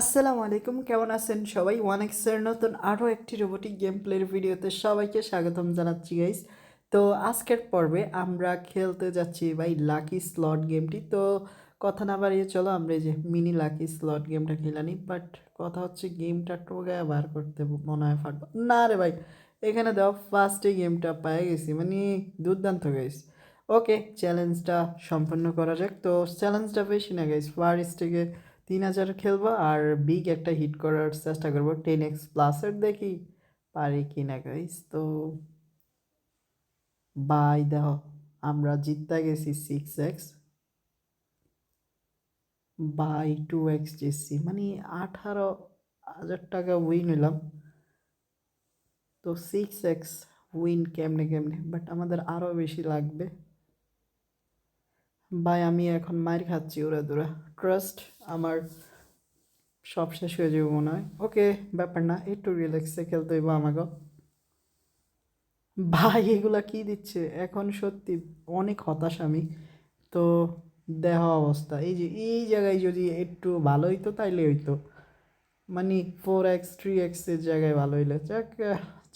আসসালামু আলাইকুম, কেমন আছেন সবাই? ওয়ান এক্সের নতুন আরও একটি রোবোটিক গেম প্লের ভিডিওতে সবাইকে স্বাগতম জানাচ্ছি গাইস তো আজকের পর্বে আমরা খেলতে যাচ্ছি, ভাই লাকি স্লট গেমটি তো কথা না বাড়িয়ে চলো, আমরা যে মিনি লাকি স্লট গেমটা খেলানি বাট কথা হচ্ছে গেমটা টোগায় বার করতে মনে হয় ফাটবো। না রে ভাই, এখানে দাও ফার্স্টে গেমটা পেয়ে গেছি মানে দুর্দান্ত গাইস ওকে চ্যালেঞ্জটা সম্পন্ন করা যাক। তো চ্যালেঞ্জটা বেশি না গাইস ফার্স্ট থেকে তিন হাজার খেলব আর বিগ একটা হিট করার চেষ্টা করব। টেন এক্স প্লাসের দেখি পারি কি না গাইস তো বাই দেখো, আমরা জিততে গেছি six x by two x জিতছি। মানে আঠারো হাজার টাকা উইন হইলাম তো সিক্স এক্স উইন কেমনে কেমনে? বাট আমাদের আরও বেশি লাগবে। ভাই, আমি এখন মায়ের খাচ্ছি ওরা দূরা। ট্রাস্ট আমার সব শেষ হয়ে যাবে মনে হয়। ওকে, ব্যাপার না, একটু রিল্যাক্সে খেলতে হইব আমাকে ভাই, এগুলা কি দিচ্ছে? এখন সত্যি অনেক হতাশ আমি। তো দেহ অবস্থা, এই যে, এই জায়গায় যদি একটু ভালো হইতো তাইলে হইতো। মানে ফোর এক্স থ্রি এক্সের জায়গায় ভালো হইলে। যাক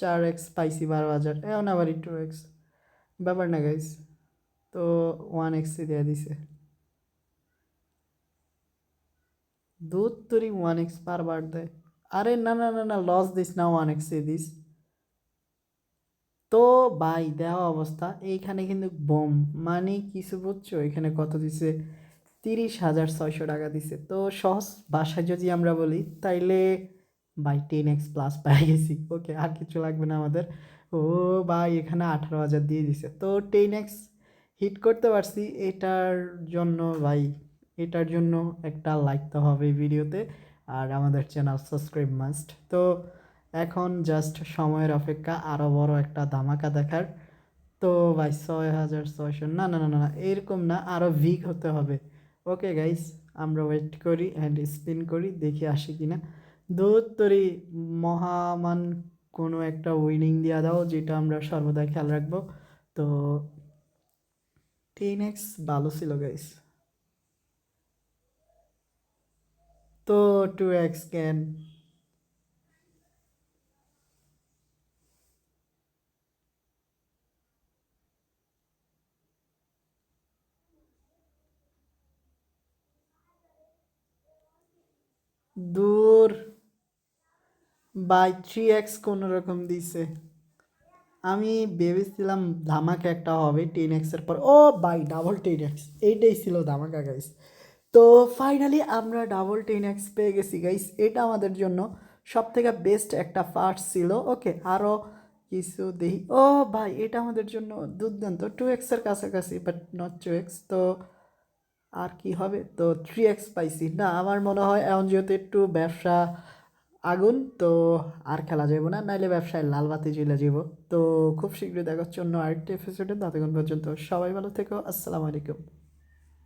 চার এক্স পাইছি বারো হাজার, এখন আবার টু এক্স ব্যাপার না গাইস তো ওয়ান এক্সে দেওয়া দিছে। দুধ তরি ওয়ান এক্স বারবার দেয়। আরে না না না না লস দিস না ওয়ান এক্সে দিস। তো ভাই, দেওয়া অবস্থা। এইখানে কিন্তু বোম মানে কিছু বুঝছ? এখানে কত দিছে? তিরিশ হাজার ছয়শো টাকা দিছে। তো সহজ বাসায় যদি আমরা বলি, তাইলে বাই টেন এক্স প্লাস পেয়ে গেছি। ওকে আর কিছু লাগবে না আমাদের। ও ভাই, এখানে আঠারো হাজার দিয়ে দিছে। তো টেন এক্স হিট করতে পারছি, এটার জন্য ভাই, এটার জন্য একটা লাইক তো হবে ভিডিওতে, আর আমাদের চ্যানেল সাবস্ক্রাইব মাস্ট তো এখন জাস্ট সময়ের অপেক্ষা আরও বড় একটা ধামাকা দেখার। তো ভাই, ছয় হাজার ছয়শো, না না না না এরকম না আরও ভিক হতে হবে। ওকে গাইস আমরা ওয়েট করি অ্যান্ড স্পিন করি, দেখি আসে কি না দূর মহামান কোনো একটা উইনিং দিয়ে দাও, যেটা আমরা সর্বদা খেয়াল রাখব। তো টেন এক্স ভালো ছিল গাইস তো টু এক্স ক্যান দূর বাই থ্রি এক্স কোনো রকম দিছে আমি ভেবেছিলাম ধামাকা একটা হবে টেন এক্সের পর। ও বাই ডাবল টেন এক্স এইটাই ছিল ধামাকা গাইস তো ফাইনালি আমরা ডাবল টেন এক্স পেয়ে গেছি গাইস এটা আমাদের জন্য সব থেকে বেস্ট একটা ফার্স্ট ছিল। ওকে আরও কিছু দেখি। ও ভাই, এটা আমাদের জন্য দুর্দান্ত। টু এক্সের কাছাকাছি বাট নট টু এক্স তো আর কি হবে? তো থ্রি এক্স পাইছি। না, আমার মনে হয় এখন যেহেতু একটু ব্যবসা আগুন, তো আর খেলা যাব না, নাইলে ব্যবসায় লাল বাতি জ্বলে যাব তো খুব শীঘ্রই দেখার অন্য আরেকটি এপিসোডে ততক্ষণ পর্যন্ত সবাই ভালো থেকো। আসসালামু আলাইকুম।